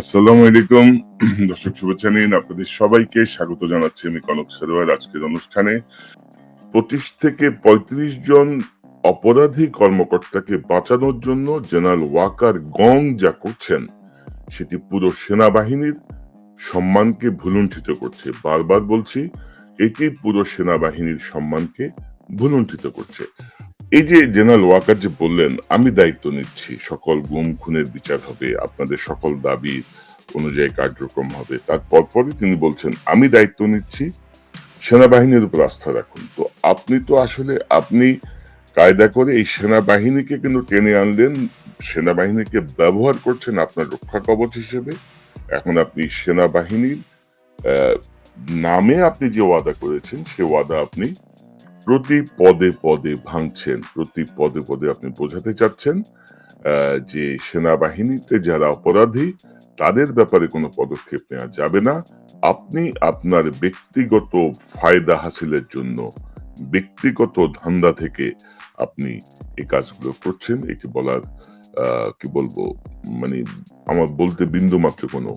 আসসালামু আলাইকুম। দর্শক শুভেচ্ছা নিন, আপনাদের সবাইকে স্বাগত জানাচ্ছি আমি কনক সরোয়ার আজকের অনুষ্ঠানে। পঁচিশ থেকে পঁয়ত্রিশ জন অপরাধী কর্মকর্তাকে বাঁচানোর জন্য জেনারেল ওয়াকার গং যা করছেন, সেটি পুরো সেনাবাহিনীর সম্মানকে ভুলুণ্ঠিত করছে। বারবার বলছি, এটি পুরো সেনাবাহিনীর সম্মানকে ভুলুণ্ঠিত করছে। এই যে জেনারেল ওয়াকার যে বললেন, আমি দায়িত্ব নিচ্ছি। সকল গুম, খুনের বিচার হবে, আপনাদের সকল দাবি অনুযায়ী কার্যক্রম হবে। তার পরপরই তিনি বলছেন, আমি দায়িত্ব নিচ্ছি, সেনাবাহিনীর উপর আস্থা রাখুন। তো আপনি তো আসলে, আপনি কায়দা করে এই সেনাবাহিনীকে কিন্তু টেনে আনলেন। সেনাবাহিনীকে ব্যবহার করছেন আপনার রক্ষা কবচ হিসেবে। এখন আপনি সেনাবাহিনীর নামে আপনি যে ওয়াদা করেছেন, সে ওয়াদা আপনি প্রতি পদে পদে ভাঙছেন, প্রতি পদে পদে আপনি বোঝাতে চাচ্ছেন যে সেনাবাহিনীতে যারা অপরাধী, তাদের ব্যাপারে কোনো পদক্ষেপ নেওয়া যাবে না। আপনি আপনার ব্যক্তিগত ফায়দা হাসিলের জন্য, ব্যক্তিগত ধান্দা থেকে আপনি এই কাজগুলো করছেন। এটি বলার কি বলব মানে আমার বলতে বিন্দু মাত্র কোনো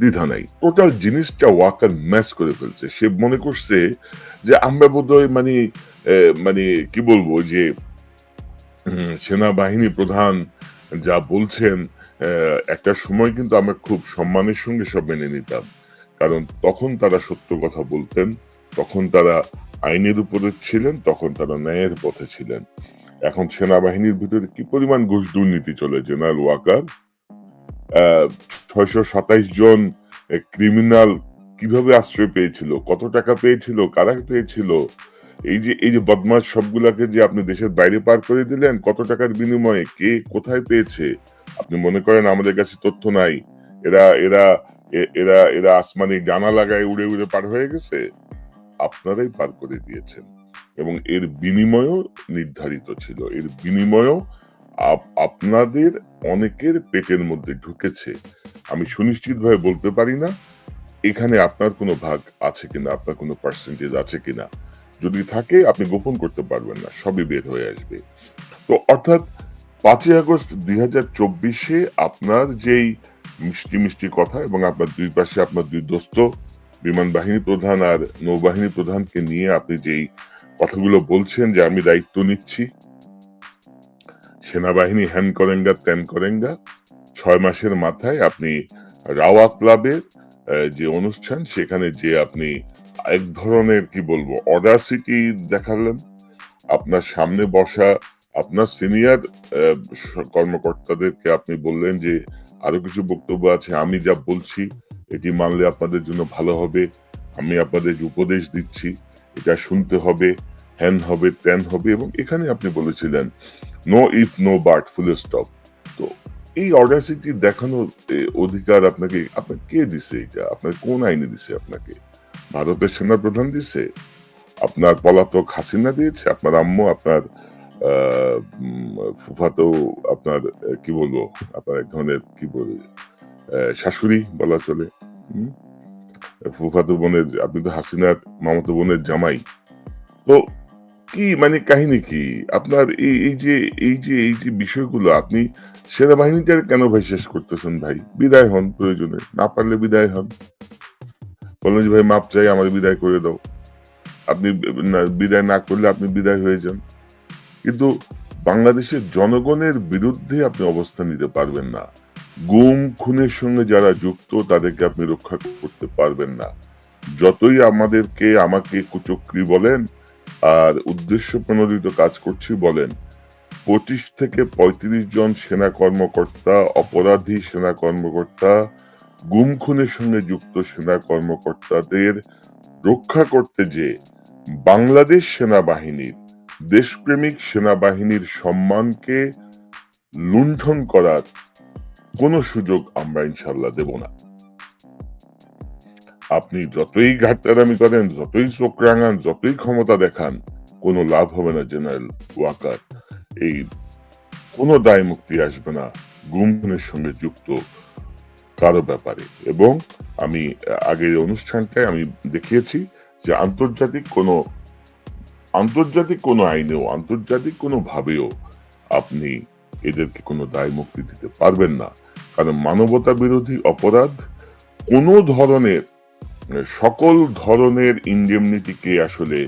দ্বিধা নাই। টোটাল জিনিসটা ওয়াকার ম্যাচ করে ফেলছে। সে মনে করছে যে আমরা বোধহয় মানে মানে কি বলব যে সেনাবাহিনী প্রধান যা বলছেন একটা সময় কিন্তু আমরা খুব সম্মানের সঙ্গে সব মেনে নিতাম। কারণ তখন তারা সত্য কথা বলতেন, তখন তারা আইনের উপরে ছিলেন, তখন তারা ন্যায়ের পথে ছিলেন। এখন সেনাবাহিনীর ভিতরে কি পরিমাণ ঘুষ দুর্নীতি চলে, জেনারেল ওয়াকার? ছয়শো সাতাইশ জন ক্রিমিনাল কীভাবে আশ্রয় পেয়েছিল? কত টাকা পেয়েছিল? কারা পেয়েছিল? এই যে এই যে বদমাস সবগুলাকে যে আপনি দেশের বাইরে পার করে দিলেন, কত টাকার বিনিময়ে? কে কোথায় পেয়েছে? আপনি মনে করেন আমাদের কাছে তথ্য নাই। এরা এরা এরা এরা আসমানি ডানা লাগায় উড়ে উড়ে পার হয়ে গেছে। আপনারাই পার করে দিয়েছেন। এবং এর বিনিময়ও নির্ধারিত ছিল। এর বিনিময়ও আপনাদের অনেকের পেটের মধ্যে ঢুকেছে। আমি সুনিশ্চিতভাবে বলতে পারি না, এখানে আপনার কোনো ভাগ আছে কিনা, আপনার কোনো পার্সেন্টেজ আছে কিনা। যদি থাকে, আপনি গোপন করতে পারবেন না, সবই বের হয়ে আসবে। তো অর্থাৎ পাঁচই আগস্ট দুই হাজার চব্বিশে আপনার যেই মিষ্টি মিষ্টি কথা এবং আপনার দুই পাশে আপনার দুই দোস্ত, বিমান বাহিনী প্রধান আর নৌবাহিনী প্রধানকে নিয়ে আপনি যেই কথাগুলো বলছেন যে আমি দায়িত্ব নিচ্ছি সেনাবাহিনী হ্যান করেঙ্গা, ত্যান করেঙ্গা, ছয় মাসের মাথায় আপনি রাওয়া ক্লাবের যে অনুষ্ঠান, সেখানে যে আপনি এক ধরনের, কি বলব, অডাসিটি দেখালেন, আপনার সামনে বসা আপনার সিনিয়র কর্মকর্তাদেরকে আপনি বললেন যে, আরও কিছু বক্তব্য আছে, আমি যা বলছি, এটি মানলে আপনাদের জন্য ভালো হবে, আমি আপনাদের উপদেশ দিচ্ছি, এটা শুনতে হবে, হ্যান হবে, ত্যান হবে, এবং এখানে আপনি বলেছিলেন no if no but full stop তো এই অডাসিটি দেখানোর অধিকার আপনাকে, আপনার কে দিছে এটা? আপনার কোন আইনে দিছে আপনাকে? ভারতের সেনাপ্রধান দিছে? আপনার পলাতক হাসিনা দিয়েছে? আপনার আম্মু, আপনার ফুফাতো, আপনার কি বলব? আপনার এক ধরনের, কি বলব শাশুড়ি বলা চলে ফুফাতো বোনের, আপনি তো হাসিনার মামাতো বোনের জামাই। তো কি মানে কাহিনী কি? আপনার এই এই যে এই যে এই যে বিষয়গুলো, আপনি সেনাবাহিনীতে কেন ভাই শেষ করতেছেন ভাই? বিদায় হন প্রয়োজনে, না পারলে বিদায় হন। বলেন যে, ভাই, মাপ চাই, আমার বিদায় করে দাও। আপনি বিদায় না করলে আপনি বিদায় হয়ে যান। কিন্তু বাংলাদেশের জনগণের বিরুদ্ধে আপনি অবস্থান নিতে পারবেন না। গুম, খুনের সঙ্গে যারা যুক্ত, তাদেরকে আপনি রক্ষা করতে পারবেন না। যতই আমাদেরকে আমাকে কুচক্রি বলেন আর উদ্দেশ্য প্রণোদিত কাজ করছি বলেন, পঁচিশ থেকে পঁয়ত্রিশ জন সেনা কর্মকর্তা, অপরাধী সেনা কর্মকর্তা, গুম খুনের সঙ্গে যুক্ত সেনা কর্মকর্তাদের রক্ষা করতে যে বাংলাদেশ সেনাবাহিনীর, দেশপ্রেমিক সেনাবাহিনীর সম্মানকে লুণ্ঠন করার কোনো সুযোগ আমরা ইনশাল্লাহ দেব না। আপনি যতই ঘাটতারামি করেন, যতই চোখ রাঙান, যতই ক্ষমতা দেখান, কোনো লাভ হবে না, জেনারেল ওয়াকার। এই কোনো দায় মুক্তি আসবে না গুমনের সঙ্গে যুক্ত কারও ব্যাপারে। এবং আমি, আগের অনুষ্ঠানটায় আমি দেখিয়েছি যে আন্তর্জাতিক কোনো আন্তর্জাতিক কোনো আইনেও, আন্তর্জাতিক কোনো ভাবেও আপনি এদেরকে কোনো দায় মুক্তি দিতে পারবেন না। কারণ মানবতা বিরোধী অপরাধ কোনো ধরনের সকল ধরনের ইন্ডেমনিটিকে আসলে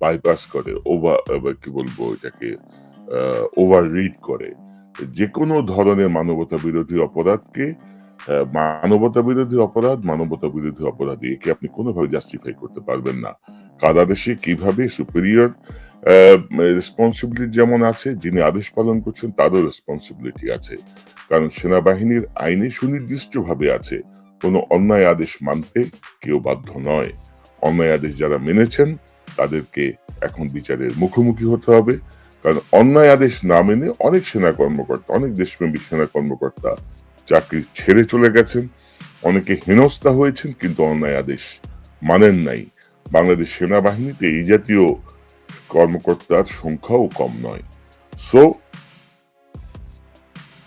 বাইপাস করে ওভার কি বলব এটাকে ওভার রিড করে। যে কোনো ধরনের মানবতা বিরোধী অপরাধকে মানবতা বিরোধী অপরাধ, মানবতা বিরোধী অপরাধী একে আপনি কোনোভাবে জাস্টিফাই করতে পারবেন না। কারা দেশে কীভাবে সুপিরিয়র রেসপন্সিবিলিটি যেমন আছে, যিনি আদেশ পালন করছেন, তারও রেসপন্সিবিলিটি আছে। কারণ সেনাবাহিনীর আইনে সুনির্দিষ্টভাবে আছে কোনো অন্যায় আদেশ মানতে কেউ বাধ্য নয়। অন্যায় আদেশ যারা মেনেছেন, তাদেরকে এখন বিচারের মুখোমুখি হতে হবে। কারণ অন্যায় আদেশ না মেনে অনেক সেনা কর্মকর্তা, অনেক দেশপ্রেমিক সেনা কর্মকর্তা চাকরি ছেড়ে চলে গেছেন। অনেকে হেনস্থা হয়েছেন, কিন্তু অন্যায় আদেশ মানেন নাই। বাংলাদেশ সেনাবাহিনীতে এই জাতীয় কর্মকর্তার সংখ্যাও কম নয়। সো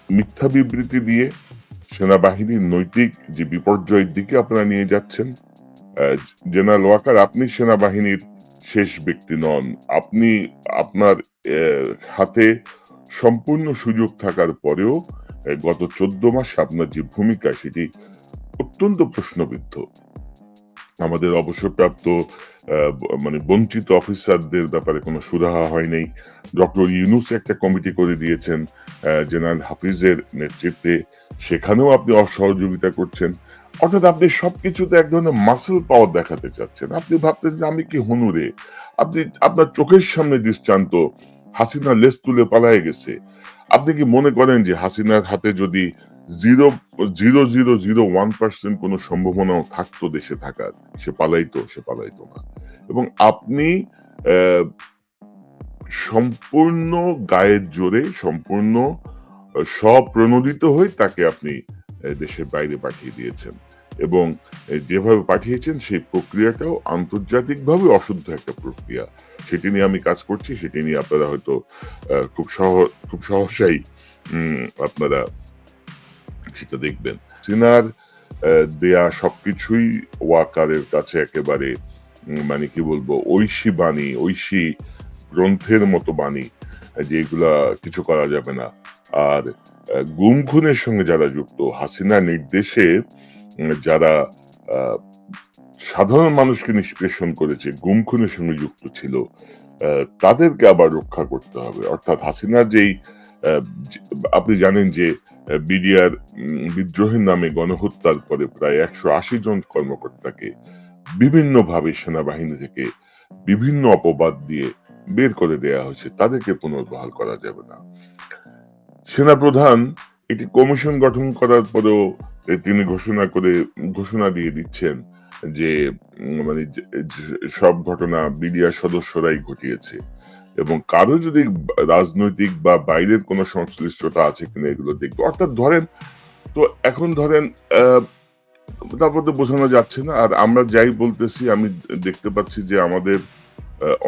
মিথ্যা বিবৃতি দিয়ে সেনাবাহিনীর নৈতিক যে বিপর্যয়ের দিকে আপনারা নিয়ে যাচ্ছেন জেনারেল ওয়াকার, আপনি সেনাবাহিনীর শেষ ব্যক্তি নন। আপনি আপনার হাতে সম্পূর্ণ সুযোগ থাকার পরেও গত চোদ্দ মাসে আপনার যে ভূমিকা, সেটি অত্যন্ত প্রশ্নবিদ্ধ। আমাদের অবসরপ্রাপ্ত মানে বঞ্চিত অফিসারদের ব্যাপারে কোনো সুরাহা হয় নাই। ডক্টর ইউনুস একটা কমিটি করে দিয়েছেন জেনারেল হাফিজের নেতৃত্বে। সেখানেও আপনি অসহযোগিতা করছেন। অর্থাৎ আপনি সবকিছুতে এক ধরনের মাসেল পাওয়ার দেখাতে চাচ্ছেন। আপনি ভাবতেন যে আমি কি হনুরে? আপনি, আপনার চোখের সামনে দৃষ্টান্ত হাসিনা লেস তুলে পালায় গেছে। আপনি কি মনে করেন যে হাসিনার হাতে যদি zero zero zero zero, one percent কোনো সম্ভাবনাও থাকতো দেশে থাকার। সে পালাইতো সে পালাইতো না। এবং আপনি সম্পূর্ণ গায়ের জোরে, সম্পূর্ণ স্বপ্রণোদিত হয়ে তাকে আপনি দেশের বাইরে পাঠিয়ে দিয়েছেন। এবং যেভাবে পাঠিয়েছেন সেই প্রক্রিয়াটাও আন্তর্জাতিকভাবে অশুদ্ধ একটা প্রক্রিয়া। সেটি নিয়ে আমি কাজ করছি, সেটি নিয়ে আপনারা হয়তো খুব সহ, খুব সহসাই আপনারা সেটা দেখবেন। সিনার দেয়া সবকিছুই ওয়াকারের কাছে একেবারে মানে কি বলব ঐশী বাণী ঐশী গ্রন্থের মতো বাণী আহ, যে এগুলা কিছু করা যাবে না। আর আহ, গুম খুনের সঙ্গে যারা যুক্ত হাসিনা নির্দেশে যারা সাধারণ মানুষকে নিষ্পেষণ করেছে গুম খুনের সঙ্গে যুক্ত ছিল তাদেরকে আবার রক্ষা করতে হবে। অর্থাৎ হাসিনার যেই আপনি জানেন যে বিডিআর বিদ্রোহের নামে গণহত্যার পরে প্রায় একশো আশি জন কর্মকর্তাকে বিভিন্নভাবে সেনাবাহিনী থেকে বিভিন্ন অপবাদ দিয়ে বের করে দেয়া হয়েছে। তাদেরকে পুনর্বহাল করা যাবে না। সেনাপ্রধান একটি কমিশন গঠন করার পরেও তিনি ঘোষণা করে, ঘোষণা দিয়ে দিচ্ছেন যে মানে সব ঘটনা বিডিআর সদস্যরাই ঘটিয়েছে। এবং কারও যদি রাজনৈতিক বা বাইরের কোনো সংশ্লিষ্টতা আছে কিনা এগুলো দেখবে। অর্থাৎ ধরেন, তো এখন ধরেন তারপর তো বোঝানো যাচ্ছে না। আর আমরা যাই বলতেছি, আমি দেখতে পাচ্ছি যে আমাদের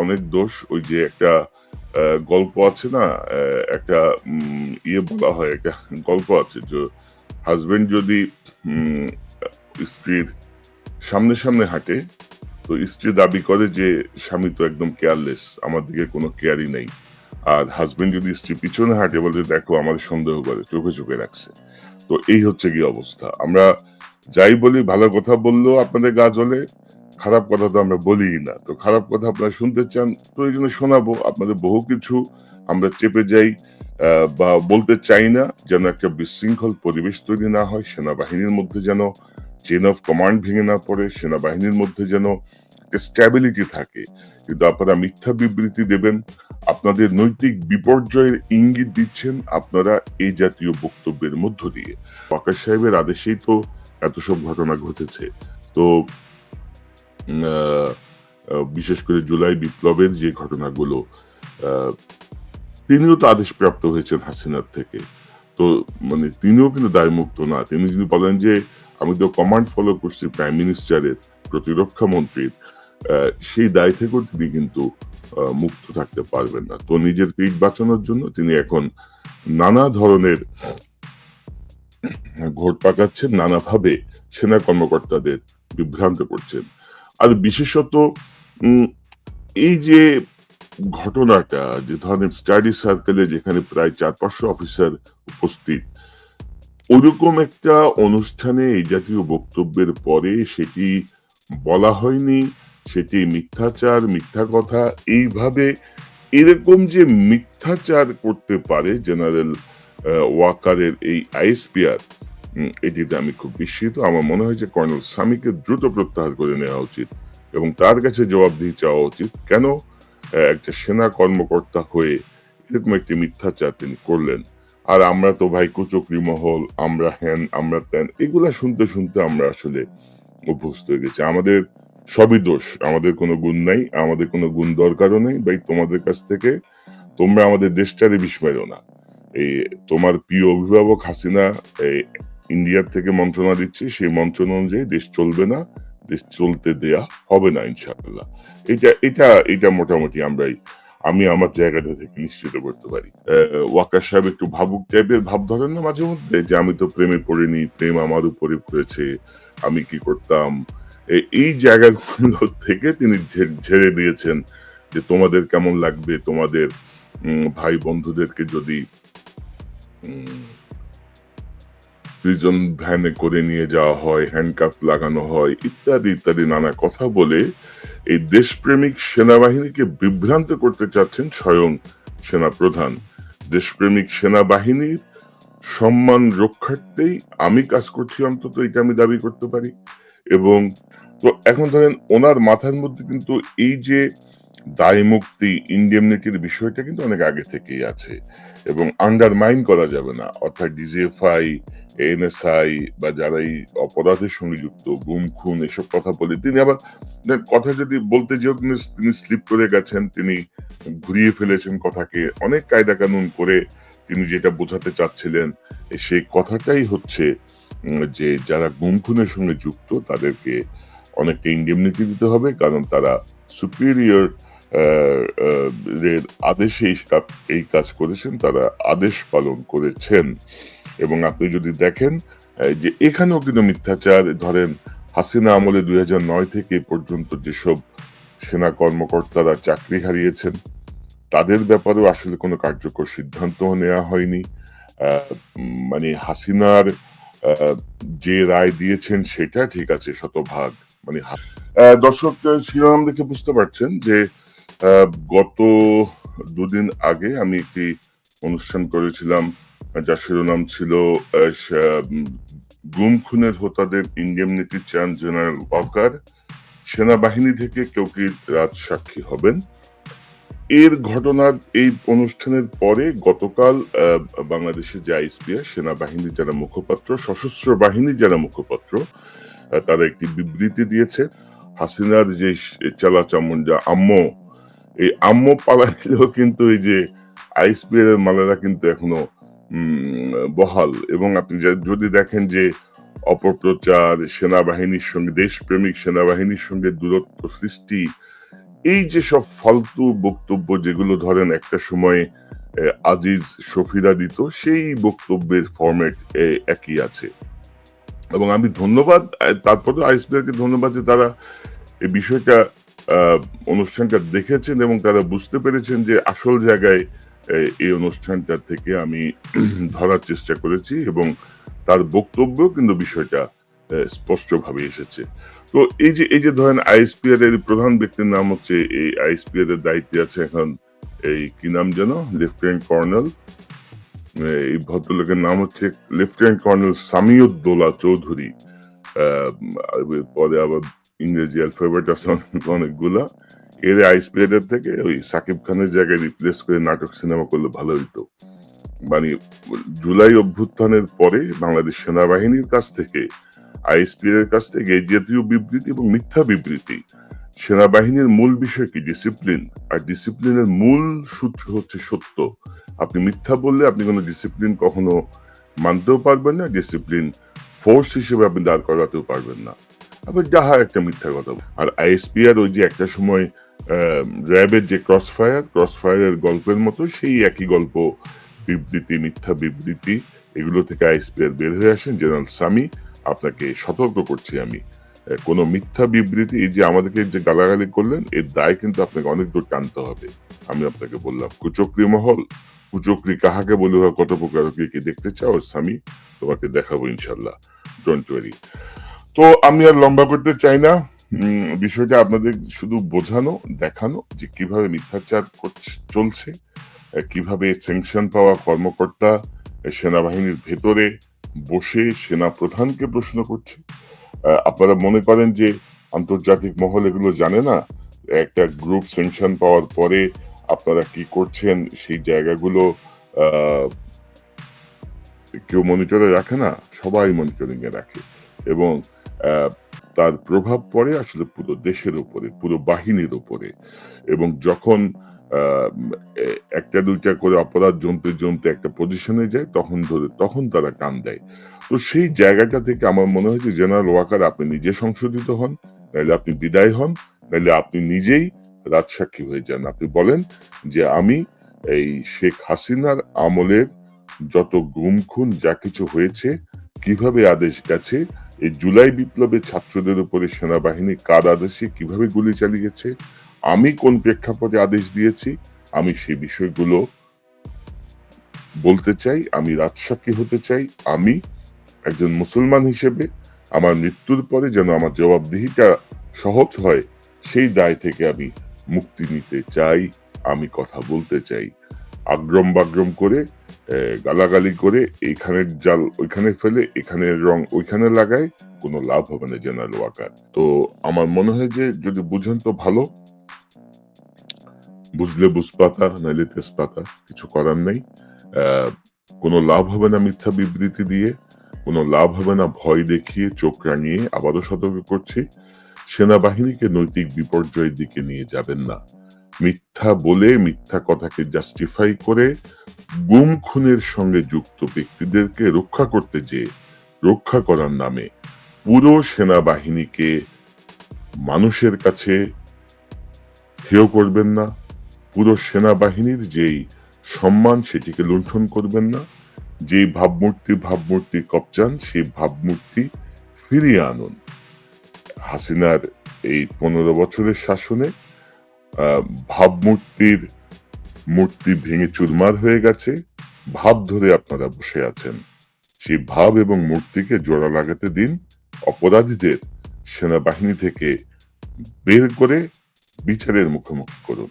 অনেক দোষ। ওই যে একটা গল্প আছে না একটা ইয়ে বলা হয়, একটা গল্প আছে যে হাজবেন্ড যদি স্ত্রীর সামনে সামনে হাঁটে তো স্ত্রী দাবি করে যে স্বামী তো একদম কেয়ারলেস আমার দিকে কোনো কেয়ারই নেই। আর হাজবেন্ড যদি স্ত্রী পিছনে হাঁটে বলে দেখো আমাদের সন্দেহ করে, চোখে চোখে রাখছে। তো এই হচ্ছে কি অবস্থা। আমরা যাই বলি, ভালো কথা বললেও আপনাদের গা জ্বলে, খারাপ কথা তো আমরা বলি না। তো খারাপ কথা আপনারা শুনতে চান, তো এই জন্য শোনাবো আপনাদের বহু কিছু। আমরা চেপে যাই বা বলতে চাই না, যেন একটা বিশৃঙ্খল পরিবেশ তৈরি না হয়, সেনাবাহিনীর মধ্যে যেন চেন অফ কমান্ড ভেঙে না পড়ে, সেনাবাহিনীর মধ্যে যেন স্ট্যাবিলিটি থাকে। কিন্তু আপনারা মিথ্যা বিবৃতি দেবেন, আপনাদের নৈতিক বিপর্যয়ের ইঙ্গিত দিচ্ছেন আপনারা এই জাতীয় বক্তব্যের মধ্য দিয়ে। ওয়াকার সাহেবের আদেশেই তো এত সব ঘটনা ঘটেছে। তো বিশেষ করে জুলাই বিপ্লবের যে ঘটনাগুলো তিনিও তো আদেশ প্রাপ্ত হয়েছেন হাসিনার থেকে। তো মানে তিনিও কিন্তু দায়মুক্ত না। তিনি যদি বলেন যে, আমি তো কমান্ড ফলো করছি প্রাইম মিনিস্টারের প্রতিরক্ষা মন্ত্রীর সেই দায় থেকেও তিনি কিন্তু মুক্ত থাকতে পারবেন না। তো নিজের পিঠ বাঁচানোর জন্য তিনি এখন নানা ধরনের ঘোট পাকাচ্ছেন, নানাভাবে সেনা কর্মকর্তাদের বিভ্রান্ত করছেন। আর বিশেষত এই যে ঘটনাটা যে ধরেন স্টাডি সার্কেলে যেখানে প্রায় চার পাঁচশো অফিসার উপস্থিত, ওরকম একটা অনুষ্ঠানে এই জাতীয় বক্তব্যের পরে সেটি বলা হয়নি, সেটি মিথ্যাচার, মিথ্যা কথা, এইভাবে এরকম যে মিথ্যাচার করতে পারে জেনারেল ওয়াকারের এই আইএসপিআর এটিতে আমি খুব বিস্মিত। আমার মনে হয় যে কর্নেল সামিকে দ্রুত প্রত্যাহার করে নেওয়া উচিত এবং তার কাছে জবাবদিহি চাওয়া উচিত। কেন? একটা সেনা কর্মকর্তা হয়ে এরকম একটি মিথ্যাচার তিনি করলেন। আর আমরা তো ভাই কুচকরি মহল, আমরা হ্যান, আমরা ত্যান, এগুলা শুনতে শুনতে আমরা আসলে অভ্যস্ত হয়ে গেছি। আমাদের সবই দোষ, আমাদের কোনো গুণ নাই, আমাদের কোনো গুণ দরকারও নেই। ভাই, তোমাদের কাছ থেকে তোমরা আমাদের দেশটারে বিস্ময় না। এই তোমার প্রিয় অভিভাবক হাসিনা, এই ইন্ডিয়ার থেকে মন্ত্রণা দিচ্ছে, সেই মন্ত্রণা অনুযায়ী দেশ চলবে না। দেশ চলতে দেয়া হবে না, ইনশাআল্লাহ। এটা এটা এটা মোটামুটি আমরাই, আমি আমার জায়গাটা থেকে নিশ্চিত করতে পারি। ওয়াকার সাহেব একটু ভাবুক টাইপের ভাব ধরেন না মাঝে মধ্যে, যে আমি তো প্রেমে পড়িনি, প্রেম আমার উপরে পড়েছে, আমি কি করতাম? এই জায়গাগুলো থেকে তিনি ঝেড়ে দিয়েছেন যে তোমাদের কেমন লাগবে, তোমাদের ভাই বন্ধুদেরকে যদি প্রিজন ভ্যানে করে নিয়ে যাওয়া হয় হ্যান্ডকাফ লাগানো হয়, ইত্যাদি ইত্যাদি, নানা কথা বলে এই দেশপ্রেমিক সেনাবাহিনীকে বিভ্রান্ত করতে চাচ্ছেন স্বয়ং সেনা প্রধান দেশপ্রেমিক সেনাবাহিনীর সম্মান রক্ষার্থেই আমি কাজ করছি, অন্তত এটা আমি দাবি করতে পারি। এবং তো এখন ধরেন ওনার মাথার মধ্যে কিন্তু এই যে দায় মুক্তি ইন্ডেমনিটির বিষয়টা কিন্তু অনেক আগে থেকেই আছে এবং আন্ডারমাইন করা যাবে না। অর্থাৎ ডিজিএফআই এনএসআই বা যারা এই অপরাধের সঙ্গে যুক্ত, গুম, খুন এসব কথা বলে, তিনি আবার কথা যদি বলতে যেও, তিনি তিনি স্লিপ করে গেছেন, তিনি ঘুরিয়ে ফেলেছেন কথাকে, অনেক কায়দা কানুন করে তিনি যেটা বোঝাতে চাচ্ছিলেন সেই কথাটাই হচ্ছে যে যারা গুম, খুনের সঙ্গে যুক্ত, তাদেরকে অনেকটা ইন্ডেমনিটি দিতে হবে, কারণ তারা সুপিরিয়র এর আদেশে এই কাজ- করেছেন, তারা আদেশ পালন করেছেন। এবং আপনি যদি দেখেন যে এখানেও কিন্তু মিথ্যাচার, ধরেন হাসিনা আমলে দুই নয় থেকে পর্যন্ত যেসব সেনা কর্মকর্তারা চাকরি হারিয়েছেন, তাদের ব্যাপারেও আসলে কোনো কার্যকর সিদ্ধান্ত নেওয়া হয়নি। মানে হাসিনার যে রায় দিয়েছেন, সেটা ঠিক আছে, শতভাগ। মানে দর্শক শিরোনাম দেখে বুঝতে পারছেন যে গত দুদিন আগে আমি একটি অনুষ্ঠান করেছিলাম, যার শিরোনাম ছিল গুম খুনের হোতাদের ইন্ডেমনিটি চান জেনারেল ওয়াকার। সেনাবাহিনী থেকে কেউ কি রাজ সাক্ষী হবেন? এর ঘটনার এই অনুষ্ঠানের পরে গতকাল বাংলাদেশের যে আইসপিআর সেনাবাহিনীর যারা মুখপাত্র, সশস্ত্র বাহিনীর যারা মুখপাত্র তারা একটি বিবৃতি দিয়েছে। হাসিনার যে চালা চামুন্ডা আম্ম এই আম্ম পালাইলেও কিন্তু এই যে আইসপিআর এর মালেরা কিন্তু এখনও বহাল। এবং আপনি যদি দেখেন যে অপপ্রচার, সেনাবাহিনীর সঙ্গে, দেশপ্রেমিক সেনাবাহিনীর সঙ্গে দূরত্ব সৃষ্টি, এই যে সব ফালতু বক্তব্য যেগুলো ধরেন একটা সময় আজিজ শফিরা দিত, সেই বক্তব্যের ফরম্যাট একই আছে। এবং আমি ধন্যবাদ তারপরে আইসবিআরকে ধন্যবাদ যে তারা এই বিষয়টা অনুষ্ঠানটা দেখেছেন এবং তারা বুঝতে পেরেছেন যে আসল জায়গায় এই অনুষ্ঠানটা থেকে আমি ধরার চেষ্টা করেছি এবং তার বক্তব্যও কিন্তু বিষয়টা স্পষ্টভাবে এসেছে। তো এই যে এই যে ধরেন আইএসপিআর এর প্রধান ব্যক্তির নাম হচ্ছে, এই আইএসপিআর এর দায়িত্বে আছে এখন, এই কি নাম যেন? Lieutenant colonel. এই ভদ্রলোকের নাম হচ্ছে লেফটেন্যান্ট কর্নেল সামিউদ্দোলা চৌধুরী। পরে আবার ইংরেজি অ্যালফাবেট আছে অনেক- অনেকগুলা। এর আইএসপিআর এর থেকে ওই সাকিব খানের জায়গায় রিপ্লেস করে নাটক সিনেমা করলে ভালো হইতো। মানে জুলাই অভ্যুত্থানের পরে বাংলাদেশ সেনাবাহিনীর কাছ থেকে আইএসপিআর এর কাছ থেকে জাতীয় বিবৃতি এবং মিথ্যা বিবৃতি, সেনাবাহিনীর মূল বিষয় কি? ডিসিপ্লিন আর ডিসিপ্লিনের মূল সূত্র হচ্ছে সত্য। আপনি মিথ্যা বললে আপনি কোনো ডিসিপ্লিন কখনো মানতেও পারবেন না ডিসিপ্লিন ফোর্স হিসেবে আপনি দাঁড় করাতেও পারবেন না। আবার যাহা একটা মিথ্যা কথা। আর আইএসপিআর ওই যে একটা সময় র্যাবের যে ক্রস ফায়ার ক্রস ফায়ারের গল্পের মতো সেই একই গল্প, বিবৃতি, মিথ্যা বিবৃতি, এগুলো থেকে আইএসপিআর বের হয়ে আসেন জেনারেল সামি। আপনাকে সতর্ক করছি আমি। কোনো মিথ্যা বিবৃতি এই যে আমাদেরকে যে গালাগালি করলেন, এর দায় কিন্তু আপনাকে অনেক দূর টানতে হবে। আমি আপনাকে বললাম, কুচক্রি মহল, কুচক্রি কাহাকে বলে কত প্রকার কি দেখতে চাও স্বামী তোমাকে দেখাবো ইনশাল্লাহ। ডোন্ট ওয়ারি তো আমি আর লম্বা করতে চাই না। বিষয়টা আপনাদের শুধু বোঝানো, দেখানো যে কীভাবে মিথ্যাচার চলছে কীভাবে স্যাংশন পাওয়া কর্মকর্তা সেনাবাহিনীর ভেতরে বসে সেনা প্রধানকে প্রশ্ন করছে। আপনারা মনে করেন যে আন্তর্জাতিক মহল এগুলো জানে না? একটা গ্রুপ স্যাংশন পাওয়ার পরে আপনারা কি করছেন? সেই জায়গাগুলো কেউ মনিটরে রাখে না? সবাই মনিটরিং এ রাখে। এবং তার প্রভাব পড়ে আসলে পুরো দেশের উপরে, পুরো বাহিনীর উপরে। এবং যখন একটা দুইটা করে অপরাধ জমতে জমতে একটা পজিশনে যায়, তখন ধরে, তখন তারা কান দেয়। তো সেই জায়গাটা থেকে আমার মনে হয় যে জেনারেল ওয়াকার আপনি নিজে সংশোধিত হন, নাহলে আপনি বিদায় হন, নাহলে আপনি নিজেই রাজসাক্ষী হয়ে যান। আপনি বলেন যে, আমি এই শেখ হাসিনার আমলের যত গুম খুন যা কিছু হয়েছে, কীভাবে আদেশ গেছে এই জুলাই বিপ্লবে ছাত্রদের উপরে সেনাবাহিনী কার আদেশে কীভাবে গুলি চালিয়েছে? আমি কোন প্রেক্ষাপটে আদেশ দিয়েছি? আমি সেই বিষয়গুলো বলতে চাই, আমি রাজসাক্ষী হতে চাই, আমি একজন মুসলমান হিসেবে আমার মৃত্যুর পরে যেন আমার জবাবদিহিটা সহজ হয়, সেই দায় থেকে আমি মুক্তি নিতে চাই, আমি কথা বলতে চাই। আগ্রম বাগ্রম করে গালাগালি করে এইখানের জাল ওইখানে ফেলে এখানের রং ওইখানে লাগায়, কোনো লাভ হবে না জেনারেল ওয়াকার। তো আমার মনে হয় যে যদি বুঝেন তো ভালো। বুঝলে বুঝপাতা, নাইলে তেজপাতা, কিছু করার নেই। কোনো লাভ হবে না মিথ্যা বিবৃতি দিয়ে, কোনো লাভ হবে না ভয় দেখিয়ে, চোখ রাঙিয়ে আবারও সতর্ক করছি। সেনাবাহিনীকে নৈতিক বিপর্যয়ের দিকে নিয়ে যাবেন না। মিথ্যা বলে মিথ্যা কথাকে জাস্টিফাই করে গুম খুনের সঙ্গে যুক্ত ব্যক্তিদেরকে রক্ষা করতে যে, রক্ষা করার নামে পুরো সেনাবাহিনীকে মানুষের কাছে হেয় করবেন না, পুরো সেনাবাহিনীর যেই সম্মান সেটিকে লুণ্ঠন করবেন না যে ভাবমূর্তি ভাবমূর্তি কবচান সেই ভাবমূর্তি ফিরিয়ে আনুন। হাসিনার এই পনেরো বছরের শাসনে ভাবমূর্তির মূর্তি ভেঙে চুরমার হয়ে গেছে। ভাব ধরে আপনারা বসে আছেন। সেই ভাব এবং মূর্তিকে জোড়া লাগাতে দিন। অপরাধীদের সেনাবাহিনী থেকে বের করে বিচারের মুখোমুখি করুন।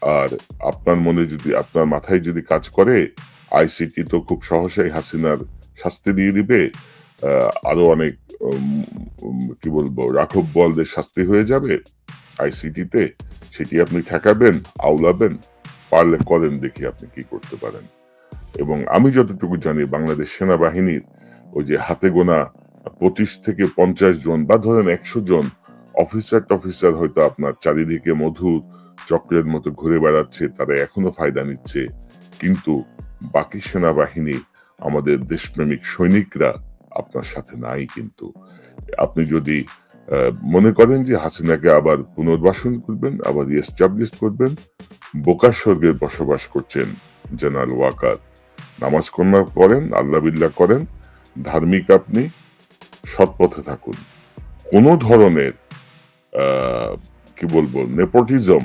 আর আপনার মনে যদি, আপনার মাথায় যদি কাজ করে, আইসিটি তো খুব সহসাই হাসিনার শাস্তি দিয়ে দিবে। আরও অনেক কি বলব, রাঘব বলদের শাস্তি হয়ে যাবে আইসিটিতে সেটি আপনি ঠেকাবেন আউলাবেন পারলে করেন দেখি আপনি কি করতে পারেন। এবং আমি যতটুকু জানি, বাংলাদেশ সেনাবাহিনীর ওই যে হাতে গোনা পঁচিশ থেকে পঞ্চাশ জন বা ধরেন একশো জন অফিসার টফিসার হয়তো আপনার চারিদিকে মধু চক্রের মতো ঘুরে বেড়াচ্ছে, তারা এখনও ফায়দা নিচ্ছে। কিন্তু বাকি সেনাবাহিনী, আমাদের দেশপ্রেমিক সৈনিকরা আপনার সাথে নাই কিন্তু। আপনি যদি মনে করেন যে হাসিনাকে আবার পুনর্বাসন করবেন, আবার রিএস্টাবলিশ করবেন, বোকার স্বর্গের বসবাস করছেন জেনারেল ওয়াকার। নামাজ কন্যা করেন, আল্লাহ বিল্লাহ করেন, ধার্মিক আপনি সৎ পথে থাকুন। কোনো ধরনের কি বলব, নেপোটিজম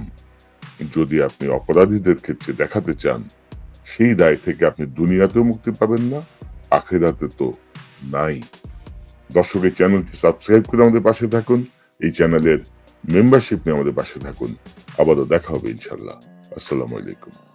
যদি আপনি অপরাধীদের ক্ষেত্রে দেখাতে চান, সেই দায় থেকে আপনি দুনিয়াতেও মুক্তি পাবেন না, আখেরাতে তো নাই। দর্শকের চ্যানেলটি সাবস্ক্রাইব করে আমাদের পাশে থাকুন, এই চ্যানেলের মেম্বারশিপ নিয়ে আমাদের পাশে থাকুন। আবারও দেখা হবে ইনশাল্লাহ আসসালামু আলাইকুম।